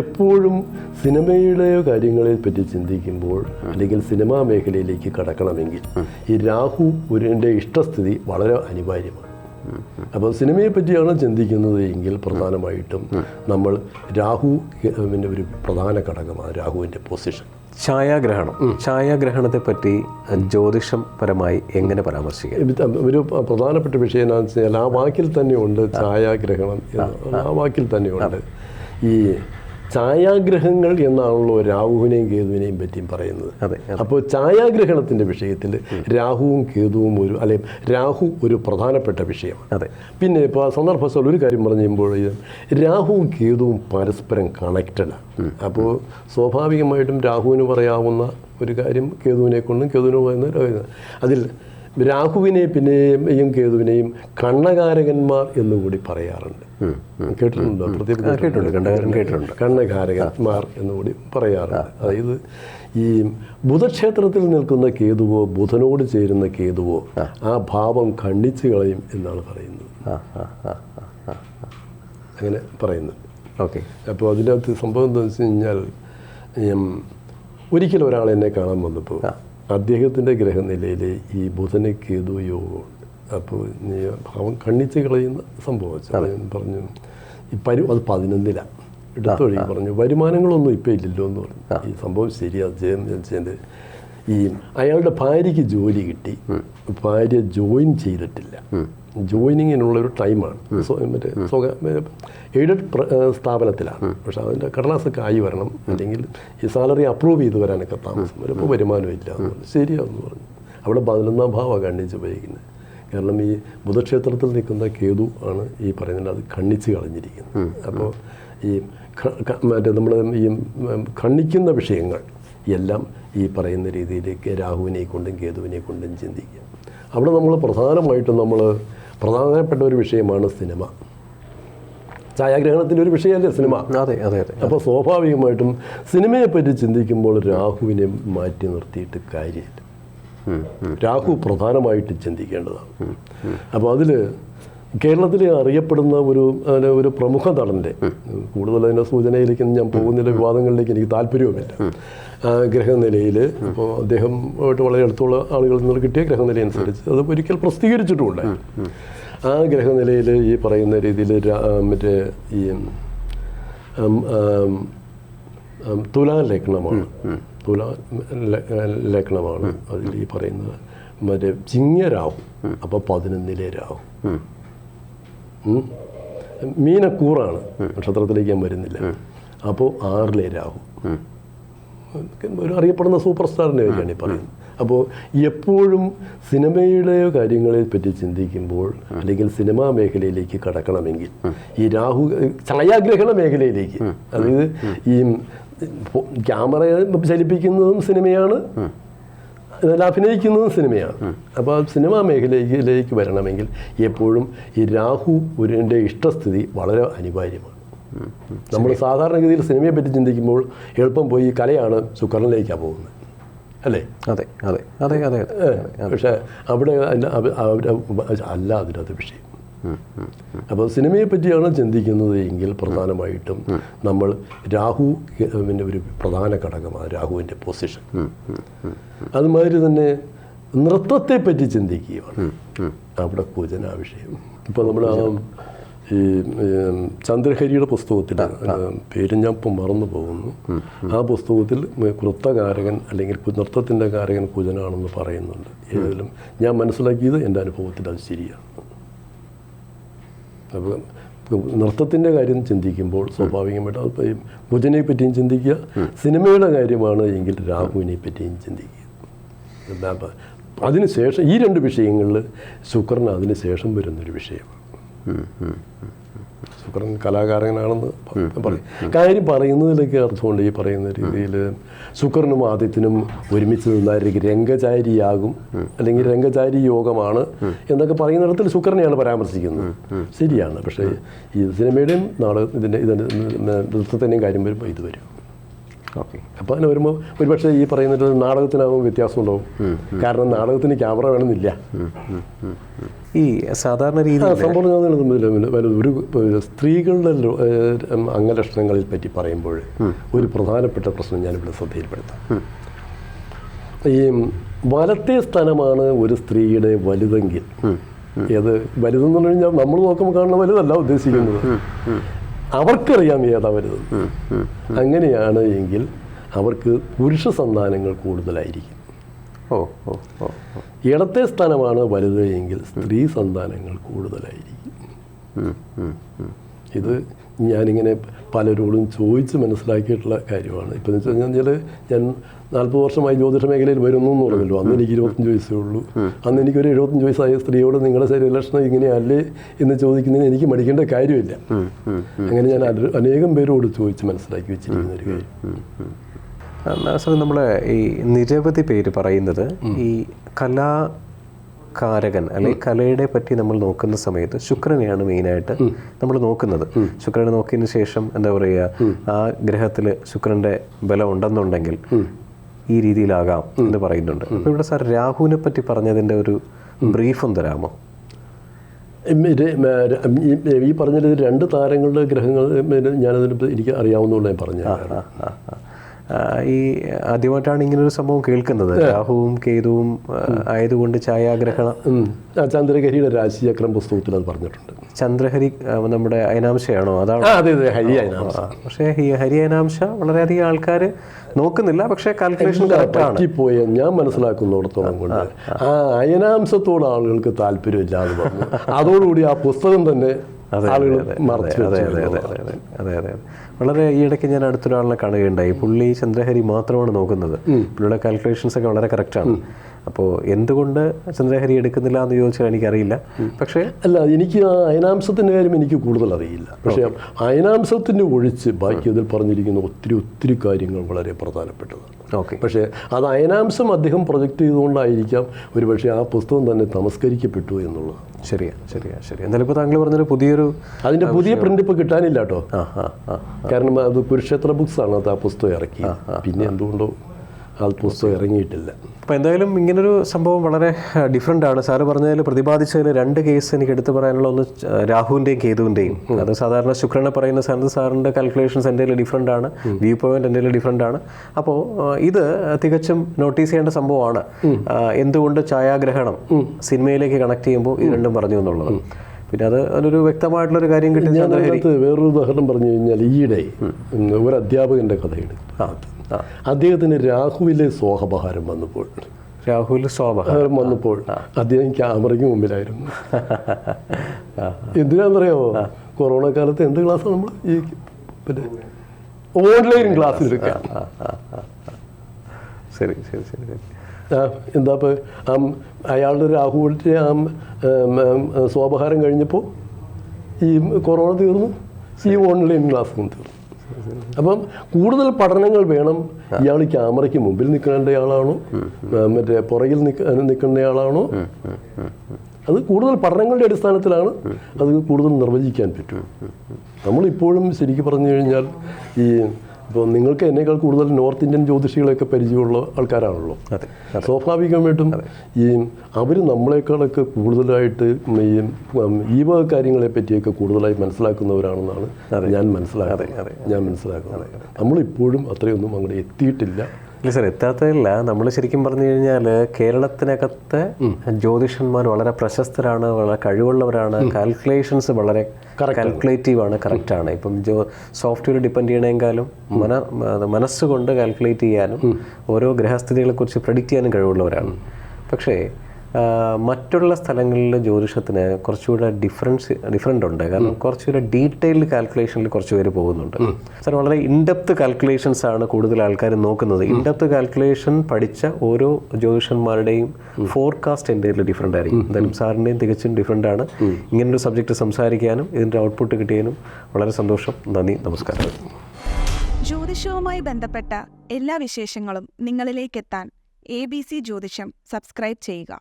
എപ്പോഴും സിനിമയുടെ കാര്യങ്ങളെ പറ്റി ചിന്തിക്കുമ്പോൾ അല്ലെങ്കിൽ സിനിമാ മേഖലയിലേക്ക് കടക്കണമെങ്കിൽ ഈ രാഹു ഗുരുവിന്റെ ഇഷ്ടസ്ഥിതി വളരെ അനിവാര്യമാണ്. അപ്പോൾ സിനിമയെ പറ്റിയാണ് ചിന്തിക്കുന്നത് എങ്കിൽ പ്രധാനമായിട്ടും നമ്മൾ രാഹു പിന്നെ ഒരു പ്രധാന ഘടകമാണ് രാഹുവിന്റെ പൊസിഷൻ ഛായാഗ്രഹണം. ഛായാഗ്രഹണത്തെ പറ്റി ജ്യോതിഷം പരമായി എങ്ങനെ പരാമർശിക്കാം? ഒരു പ്രധാനപ്പെട്ട വിഷയം എന്താണെന്ന് വെച്ചാൽ ആ വാക്കിൽ തന്നെയുണ്ട് ഛായാഗ്രഹണം ആ വാക്കിൽ തന്നെയുണ്ട് ഈ ഛായാഗ്രഹങ്ങൾ എന്നാണല്ലോ രാഹുവിനെയും കേതുവിനെയും പറ്റിയും പറയുന്നത്. അതെ അപ്പോൾ ഛായാഗ്രഹണത്തിന്റെ വിഷയത്തിൽ രാഹുവും കേതുവും ഒരു അല്ലെങ്കിൽ രാഹു ഒരു പ്രധാനപ്പെട്ട വിഷയമാണ്. അതെ. പിന്നെ ഇപ്പോൾ സന്ദർഭസ്ഥൽ ഒരു കാര്യം പറഞ്ഞു കഴിയുമ്പോൾ രാഹുവും കേതുവും പരസ്പരം കണക്റ്റഡാണ് അപ്പോൾ സ്വാഭാവികമായിട്ടും രാഹുവിന് പറയാവുന്ന ഒരു കാര്യം കേതുവിനെ കൊണ്ടും കേതുവിന് പറയുന്ന അതിൽ രാഹുവിനെ പിന്നെയും കേതുവിനെയും കണ്ണകാരകന്മാർ എന്നുകൂടി പറയാറുണ്ട്. കേട്ടിട്ടുണ്ടോ? പ്രത്യേകം കേട്ടിട്ടുണ്ട് കണ്ണകാരൻ കേട്ടിട്ടുണ്ട്. കണ്ണകാരകന്മാർ എന്നുകൂടി പറയാറുണ്ട്. അതായത് ഈ ബുധക്ഷേത്രത്തിൽ നിൽക്കുന്ന കേതുവോ ബുധനോട് ചേരുന്ന കേതുവോ ആ. ഭാവം ഖണ്ഡിച്ചു കളയും എന്നാണ് പറയുന്നത്. അങ്ങനെ പറയുന്നത്. ഓക്കെ. അപ്പോൾ അതിനകത്ത് സംഭവം എന്താണെന്ന് വെച്ച് കഴിഞ്ഞാൽ ഒരിക്കലും ഒരാൾ എന്നെ കാണാൻ വന്നപ്പോൾ അദ്ദേഹത്തിന്റെ ഗ്രഹനിലയിൽ ഈ ബുധന് കേതു യോഗമുണ്ട് അപ്പോൾ നീ ഭാവം കണ്ണിച്ച് കളയുന്ന സംഭവം ഞാൻ പറഞ്ഞു ഈ പരു അത് പതിനൊന്നിലാണ് എടുത്തൊഴി പറഞ്ഞു വരുമാനങ്ങളൊന്നും ഇപ്പം ഇല്ലല്ലോ എന്ന് പറഞ്ഞു. ഈ സംഭവം ശരിയാണ് ജയം ജനിച്ചതിന്റെ ഈ അയാളുടെ ഭാര്യയ്ക്ക് ജോലി കിട്ടി. ഭാര്യ ജോയിൻ ചെയ്തിട്ടില്ല. ജോയിനിങ്ങിനുള്ള ഒരു ടൈമാണ്. മറ്റേ സ്വക എയ്ഡഡ് സ്ഥാപനത്തിലാണ്. പക്ഷെ അതിന്റെ കടലാസൊക്കെ ആയി വരണം. അല്ലെങ്കിൽ ഈ സാലറി അപ്രൂവ് ചെയ്ത് വരാനൊക്കെ താമസം വരുമ്പോൾ വരുമാനം ഇല്ല എന്ന് പറഞ്ഞു. ശരിയാന്ന് പറഞ്ഞു. അവിടെ പതിനൊന്നാം ഭാവമാണ് കണ്ണിച്ച് ഉപയോഗിക്കുന്നത്. കാരണം ഈ ബുധക്ഷേത്രത്തിൽ നിൽക്കുന്ന കേതു ആണ് ഈ പറയുന്നത്. അത് കണ്ണിച്ച് കളഞ്ഞിരിക്കുന്നത്. അപ്പോൾ ഈ മറ്റേ നമ്മൾ ഈ കണ്ണിക്കുന്ന വിഷയങ്ങൾ എല്ലാം ഈ പറയുന്ന രീതിയിലേക്ക് രാഹുവിനെ കൊണ്ടും കേതുവിനെ കൊണ്ടും ചിന്തിക്കുക അവിടെ നമ്മൾ പ്രധാനമായിട്ടും നമ്മൾ പ്രധാനപ്പെട്ട ഒരു വിഷയമാണ് സിനിമ. ഛായാഗ്രഹണത്തിന്റെ ഒരു വിഷയമല്ലേ സിനിമ? അതെ അതെ അതെ അപ്പോൾ സ്വാഭാവികമായിട്ടും സിനിമയെപ്പറ്റി ചിന്തിക്കുമ്പോൾ രാഹുവിനെ മാറ്റി നിർത്തിയിട്ട് കാര്യമില്ല. രാഹു പ്രധാനമായിട്ട് ചിന്തിക്കേണ്ടതാണ്. അപ്പോൾ അതിൽ കേരളത്തിലെ അറിയപ്പെടുന്ന ഒരു ഒരു പ്രമുഖ നടന്റെ കൂടുതൽ അതിന്റെ സൂചനയിലേക്ക് ഞാൻ പോകുന്നില്ല വിവാദങ്ങളിലേക്ക് എനിക്ക് താല്പര്യവുമില്ല. ഗ്രഹനിലയിൽ അപ്പോൾ അദ്ദേഹമായിട്ട് വളരെ അടുത്തുള്ള ആളുകളിൽ നിന്ന് കിട്ടിയ ഗ്രഹനില അനുസരിച്ച് അത് ഒരിക്കൽ പ്രസിദ്ധീകരിച്ചിട്ടുമുണ്ട് ആ ഗ്രഹനിലയിൽ ഈ പറയുന്ന രീതിയിൽ മറ്റേ ഈ തുലാ ലേഖനമാണ് തുലാ ലേഖനമാണ് ലഗ്നമാണ് അതിൽ ഈ പറയുന്നത്. മറ്റേ ചിങ്ങരാവും അപ്പോൾ പതിനൊന്നിലെ രാവും. മീനക്കൂറാണ്. നക്ഷത്രത്തിലേക്ക് ഞാൻ വരുന്നില്ല. അപ്പോൾ ആറിലെ രാഹു. ഒരു അറിയപ്പെടുന്ന സൂപ്പർ സ്റ്റാറിന്റെ കാര്യമാണ് ഈ പറയുന്നത്. അപ്പോൾ എപ്പോഴും സിനിമയുടെ കാര്യങ്ങളെ പറ്റി ചിന്തിക്കുമ്പോൾ അല്ലെങ്കിൽ സിനിമാ മേഖലയിലേക്ക് കടക്കണമെങ്കിൽ ഈ രാഹു ഛായാഗ്രഹണ മേഖലയിലേക്ക്. അതായത് ഈ ക്യാമറ ചലിപ്പിക്കുന്നതും സിനിമയാണ്. അതിൽ അഭിനയിക്കുന്നതും സിനിമയാണ് അപ്പോൾ ആ സിനിമാ മേഖലയിലേക്ക് വരണമെങ്കിൽ എപ്പോഴും ഈ രാഹു ഒരുന്റെ ഇഷ്ടസ്ഥിതി വളരെ അനിവാര്യമാണ് നമ്മൾ സാധാരണഗതിയിൽ സിനിമയെ പറ്റി ചിന്തിക്കുമ്പോൾ എളുപ്പം പോയി കലയാണ് ശുക്രനിലേക്കാണ് പോകുന്നത് അല്ലേ അതെ അതെ അതെ അതെ പക്ഷേ അവിടെ അല്ല- അവ- അവിടെ അല്ല അതിനകത്ത് വിഷയം അപ്പോൾ സിനിമയെ പറ്റിയാണ് ചിന്തിക്കുന്നത് എങ്കിൽ പ്രധാനമായിട്ടും നമ്മൾ രാഹു പിന്നെ ഒരു പ്രധാന ഘടകമാണ് രാഹുവിന്റെ പൊസിഷൻ അതുമാതിരി തന്നെ നൃത്തത്തെ പറ്റി ചിന്തിക്കുകയാണ്. അവിടെ പൂജന വിഷയം. ഇപ്പോൾ നമ്മൾ ആ ഈ ചന്ദ്രഹരിയുടെ പുസ്തകത്തിൽ പേര് ഞാൻ ഇപ്പം മറന്നു പോകുന്നു. ആ പുസ്തകത്തിൽ നൃത്തകാരകൻ അല്ലെങ്കിൽ നൃത്തത്തിന്റെ കാരകൻ കുജനാണെന്ന് പറയുന്നുണ്ട്. ഏതായാലും ഞാൻ മനസ്സിലാക്കിയത് എന്റെ അനുഭവത്തിൽ അത് ശരിയാണ്. നൃത്തത്തിന്റെ കാര്യം ചിന്തിക്കുമ്പോൾ സ്വാഭാവികമായിട്ട് അത് ഭുജനെ പറ്റിയും ചിന്തിക്കുക സിനിമയുടെ കാര്യമാണ് എങ്കിൽ രാഹുവിനെ പറ്റിയും ചിന്തിക്കുക അതിനുശേഷം ഈ രണ്ട് വിഷയങ്ങളിൽ ശുക്രൻ അതിന് ശേഷം വരുന്നൊരു വിഷയമാണ്. ശുക്രൻ കലാകാരനാണെന്ന് പറയും കാര്യം പറയുന്നതിലൊക്കെ അർത്ഥമുണ്ട് ഈ പറയുന്ന രീതിയിൽ ശുക്രനും ആദിത്യനും ഒരുമിച്ച് നിന്നായിരിക്കും രംഗചാരിയാകും അല്ലെങ്കിൽ രംഗചാരി യോഗമാണ് എന്നൊക്കെ പറയുന്ന പറയുന്നിടത്തിൽ ശുക്രനെയാണ് പരാമർശിക്കുന്നത് ശരിയാണ് പക്ഷേ ഈ സിനിമയുടെയും നാളെ ഇതിന്റെ ഇതിന്റെ നൃത്തത്തിന്റെയും കാര്യം വരുമ്പോൾ ഇത് വരും ഓക്കെ. അപ്പോൾ അങ്ങനെ വരുമ്പോൾ ഒരുപക്ഷെ ഈ പറയുന്നത് നാടകത്തിനാകുമ്പോൾ വ്യത്യാസം ഉണ്ടാവും കാരണം നാടകത്തിന് ക്യാമറ വേണമെന്നില്ല. ഈ സാധാരണ രീതി സമ്പൂർണ ഒരു സ്ത്രീകളുടെ അംഗലക്ഷണങ്ങളെ അംഗലക്ഷണങ്ങളിൽ പറ്റി പറയുമ്പോൾ ഒരു പ്രധാനപ്പെട്ട പ്രശ്നം ഞാനിവിടെ ശ്രദ്ധയിൽപ്പെടുത്താം. ഈ വലത്തെ സ്ഥാനമാണ് ഒരു സ്ത്രീയുടെ വലുതെങ്കിൽ. ഏത് വലുതെന്ന് പറഞ്ഞു കഴിഞ്ഞാൽ നമ്മൾ നോക്കുമ്പോൾ കാണുന്ന വലുതല്ല ഉദ്ദേശിക്കുന്നത്. അവർക്കറിയാം ഏതാ വരുന്നത് അങ്ങനെയാണ് എങ്കിൽ അവർക്ക് പുരുഷ സന്താനങ്ങൾ കൂടുതലായിരിക്കും ഓ ഓ. ഇടത്തെ സ്ഥാനമാണ് വലുത് എങ്കിൽ സ്ത്രീ സന്താനങ്ങൾ കൂടുതലായിരിക്കും. ഇത് ഞാനിങ്ങനെ പലരോടും ചോദിച്ച് മനസ്സിലാക്കിയിട്ടുള്ള കാര്യമാണ് ഇപ്പം എന്ന് വെച്ച് കഴിഞ്ഞാൽ ഞാൻ നാൽപ്പത് വർഷമായി ജ്യോതിഷ മേഖലയിൽ വരുന്നു എന്ന് പറഞ്ഞല്ലോ അന്ന് എനിക്ക് ഇരുപത്തഞ്ച് വയസ്സേ ഉള്ളൂ അന്ന് എനിക്കൊരു എഴുപത്തഞ്ച് വയസ്സായ സ്ത്രീയോട് നിങ്ങളുടെ ശരീരലക്ഷണം ഇങ്ങനെയല്ലേ എന്ന് ചോദിക്കുന്നതിന് എനിക്ക് മടിക്കേണ്ട കാര്യമില്ല അങ്ങനെ ഞാൻ അന- അനേകം പേരോട് ചോദിച്ച് മനസ്സിലാക്കി വെച്ചിരിക്കുന്ന ഒരു കാര്യം സാർ നമ്മൾ ഈ നിരവധി പേര് പറയുന്നത് ഈ കലാകാരകൻ അല്ലെങ്കിൽ കലയുടെ പറ്റി നമ്മൾ നോക്കുന്ന സമയത്ത് ശുക്രനെയാണ് മെയിനായിട്ട് നമ്മൾ നോക്കുന്നത്. ശുക്രനെ നോക്കിയതിന് ശേഷം എന്താ പറയുക ആ ഗ്രഹത്തിൽ ശുക്രന്റെ ബലം ഉണ്ടെന്നുണ്ടെങ്കിൽ ഈ രീതിയിലാകാം എന്ന് പറയുന്നുണ്ട്. അപ്പോൾ ഇവിടെ സാർ രാഹുവിനെ പറ്റി പറഞ്ഞതിന്റെ ഒരു ബ്രീഫും തരാമോ? ഈ- ഈ പറഞ്ഞത് രണ്ട് താരങ്ങളുടെ ഗ്രഹങ്ങൾ ഞാനതിന് എനിക്ക് അറിയാവുന്നതുകൊണ്ട് ഞാൻ പറഞ്ഞു ഈ ആദ്യമായിട്ടാണ് ഇങ്ങനൊരു സംഭവം കേൾക്കുന്നത്. രാഹുവും കേതുവും ആയതുകൊണ്ട് ഛായാഗ്രഹണം ചന്ദ്രഹരിയുടെ രാശിചക്രം പുസ്തകത്തിൽ അത് പറഞ്ഞിട്ടുണ്ട്. ചന്ദ്രഹരി നമ്മുടെ അയനാംശയാണോ? അതാണ്? അതെ അതെ ഹരി അയനാംശ. പക്ഷേ ഈ ഹരി അയനാംശ വളരെയധികം ആൾക്കാർ നോക്കുന്നില്ല പക്ഷേ കാൽക്കുലേഷൻ കറക്റ്റാണ് പറ്റിപ്പോയ ഞാൻ മനസ്സിലാക്കുന്നിടത്തോളം കൊണ്ട് ആ അയനാംശത്തോട് ആളുകൾക്ക് താല്പര്യമില്ലാതെ പറഞ്ഞു അതോടുകൂടി ആ പുസ്തകം തന്നെ ആളുകൾ മറച്ചു അതെ അതെ അതെ അതെ അതെ അതെ അതെ. വളരെ ഈ ഇടയ്ക്ക് ഞാൻ അടുത്തൊരാളിനെ കാണുകയുണ്ടായി. പുള്ളി ചന്ദ്രഹരി മാത്രമാണ് നോക്കുന്നത്. പുള്ളിയുടെ കാൽക്കുലേഷൻസ് ഒക്കെ വളരെ കറക്റ്റാണ് അപ്പോൾ എന്തുകൊണ്ട് ചന്ദ്രഹരി എടുക്കുന്നില്ല എന്ന് ചോദിച്ചാൽ എനിക്കറിയില്ല. പക്ഷേ അല്ല എനിക്ക് ആ അയനാംശത്തിന്റെ കാര്യം എനിക്ക് കൂടുതൽ അറിയില്ല. പക്ഷേ അയനാംശത്തിന്റെ ഒഴിച്ച് ബാക്കി അതിൽ പറഞ്ഞിരിക്കുന്ന ഒത്തിരി ഒത്തിരി കാര്യങ്ങൾ വളരെ പ്രധാനപ്പെട്ടതാണ്. ഓക്കെ. പക്ഷേ അത് അയനാംശം അദ്ദേഹം പ്രൊജക്റ്റ് ചെയ്തുകൊണ്ടായിരിക്കാം ഒരു പക്ഷേ ആ പുസ്തകം തന്നെ തമസ്കരിക്കപ്പെട്ടു എന്നുള്ളത് ശരിയാ ശരിയാ ശരി എന്നാലും ഇപ്പോൾ താങ്കൾ പറഞ്ഞൊരു പുതിയൊരു അതിന്റെ പുതിയ പ്രിന്റ് ഇപ്പോൾ കിട്ടാനില്ല കേട്ടോ. ആ ആ ആ കാരണം അത് കുരുക്ഷേത്ര ബുക്സ് ആണ് അത് ആ പുസ്തകം ഇറക്കി. പിന്നെ എന്തുകൊണ്ടോ ആ പുസ്തകം ഇറങ്ങിയിട്ടില്ല. അപ്പോൾ എന്തായാലും ഇങ്ങനൊരു സംഭവം വളരെ ഡിഫറെന്റ് ആണ്. സാറ് പറഞ്ഞതിൽ പ്രതിപാദിച്ചതിൽ രണ്ട് കേസ് എനിക്ക് എടുത്തു പറയാനുള്ള ഒന്ന് രാഹുവിന്റെയും കേതുവിന്റെയും അത് സാധാരണ ശുക്രനെ പറയുന്ന സ്ഥാനത്ത് സാറിന്റെ കാൽക്കുലേഷൻസ് എന്റെ ഡിഫറെന്റ് ആണ്. വ്യൂ പോയിന്റ് എന്റെ ഡിഫറെന്റ് ആണ്. അപ്പോൾ ഇത് തികച്ചും നോട്ടീസ് ചെയ്യേണ്ട സംഭവമാണ്. എന്തുകൊണ്ട് ഛായാഗ്രഹണം സിനിമയിലേക്ക് കണക്ട് ചെയ്യുമ്പോൾ ഇത് രണ്ടും പറഞ്ഞു എന്നുള്ളത് പിന്നെ അത് അതിനൊരു വ്യക്തമായിട്ടുള്ളൊരു കാര്യം കിട്ടി വേറൊരു ഉദാഹരണം പറഞ്ഞു കഴിഞ്ഞാൽ ഈയിടെ ഒരു അധ്യാപകന്റെ കഥയെടുത്തു ആ അദ്ദേഹത്തിന് രാഹുവിലെ സ്വാഹപഹാരം വന്നപ്പോൾ. രാഹുൽ സ്വാഭാവികം വന്നപ്പോൾ. അദ്ദേഹം ക്യാമറയ്ക്ക് മുമ്പിലായിരുന്നു. എന്തിനാണെന്നറിയാമോ കൊറോണ കാലത്ത് എന്ത് ക്ലാസ്സാണ് നമ്മൾ ഈ പിന്നെ ഓൺലൈൻ ക്ലാസ് എടുക്കാം ശരി ശരി ശരി ശരി. എന്താ ഇപ്പോൾ ആ അയാളുടെ രാഹുവിന്റെ ആ സ്വാഭാരം സ്വാപഹാരം കഴിഞ്ഞപ്പോൾ ഈ കൊറോണ തീർന്നു. ഈ ഓൺലൈൻ ക്ലാസ്സും തീർന്നു. അപ്പം കൂടുതൽ പഠനങ്ങൾ വേണം. ഇയാൾ ക്യാമറയ്ക്ക് മുമ്പിൽ നിൽക്കേണ്ടയാളാണോ ആളാണോ? മറ്റേ പുറകിൽ നിൽക്ക നിൽക്കേണ്ടയാളാണോ അത് കൂടുതൽ പഠനങ്ങളുടെ അടിസ്ഥാനത്തിലാണ് അത് കൂടുതൽ നിർവചിക്കാൻ പറ്റും. നമ്മളിപ്പോഴും ശരിക്കും പറഞ്ഞു കഴിഞ്ഞാൽ ഈ ഇപ്പോൾ നിങ്ങൾക്ക് എന്നേക്കാൾ കൂടുതൽ നോർത്ത് ഇന്ത്യൻ ജ്യോതിഷികളെയൊക്കെ പരിചയമുള്ള ആൾക്കാരാണല്ലോ. അതെ സ്വാഭാവികമായിട്ടും ഈ അവർ നമ്മളെക്കാളൊക്കെ കൂടുതലായിട്ട് ഈ ഈ വക കാര്യങ്ങളെ പറ്റിയൊക്കെ കൂടുതലായി മനസ്സിലാക്കുന്നവരാണെന്നാണ് ഞാൻ മനസ്സിലാക്കുന്നത്. ഞാൻ മനസ്സിലാക്കുന്നത്. നമ്മളിപ്പോഴും അത്രയൊന്നും അങ്ങോട്ട് എത്തിയിട്ടില്ല. ഇല്ല സാർ എത്താത്തതല്ല. നമ്മൾ ശരിക്കും പറഞ്ഞു കഴിഞ്ഞാൽ കേരളത്തിനകത്ത് ജ്യോതിഷന്മാർ വളരെ പ്രശസ്തരാണ് വളരെ കഴിവുള്ളവരാണ്. കാൽക്കുലേഷൻസ് വളരെ കാൽക്കുലേറ്റീവ് ആണ് കറക്റ്റ് ആണ്. ഇപ്പം ജോ സോഫ്റ്റ്വെയർ ഡിപ്പെൻഡ് ചെയ്യണേക്കാളും മന മനസ്സുകൊണ്ട് കാൽക്കുലേറ്റ് ചെയ്യാനും ഓരോ ഗ്രഹസ്ഥിതികളെക്കുറിച്ച് പ്രഡിക്റ്റ് ചെയ്യാനും കഴിവുള്ളവരാണ്. പക്ഷേ മറ്റുള്ള സ്ഥലങ്ങളിലെ ജ്യോതിഷത്തിന് കുറച്ചുകൂടെ ഡിഫറൻസ് ഡിഫറെന്റ് ഉണ്ട്. കാരണം കുറച്ചുകൂടെ ഡീറ്റെയിൽഡ് കാൽക്കുലേഷനിൽ കുറച്ച് പേര് പോകുന്നുണ്ട്. സാർ വളരെ ഇൻഡെപ്ത് കാൽക്കുലേഷൻസ് ആണ് കൂടുതൽ ആൾക്കാർ നോക്കുന്നത്. ഇൻഡെപ്ത് കാൽക്കുലേഷൻ പഠിച്ച ഓരോ ജ്യോതിഷന്മാരുടെയും ഫോർകാസ്റ്റ് എന്റെ ഡിഫറെന്റ് ആയിരിക്കും. എന്തായാലും സാറിന്റെയും തികച്ചും ഡിഫറെന്റ് ആണ്. ഇങ്ങനൊരു സബ്ജക്റ്റ് സംസാരിക്കാനും ഇതിന്റെ ഔട്ട്പുട്ട് കിട്ടിയതിനും വളരെ സന്തോഷം. നന്ദി നമസ്കാരം. ജ്യോതിഷവുമായി ബന്ധപ്പെട്ട എല്ലാ വിശേഷങ്ങളും നിങ്ങളിലേക്കെത്താൻ എ ബി സി ജ്യോതിഷം സബ്സ്ക്രൈബ് ചെയ്യുക.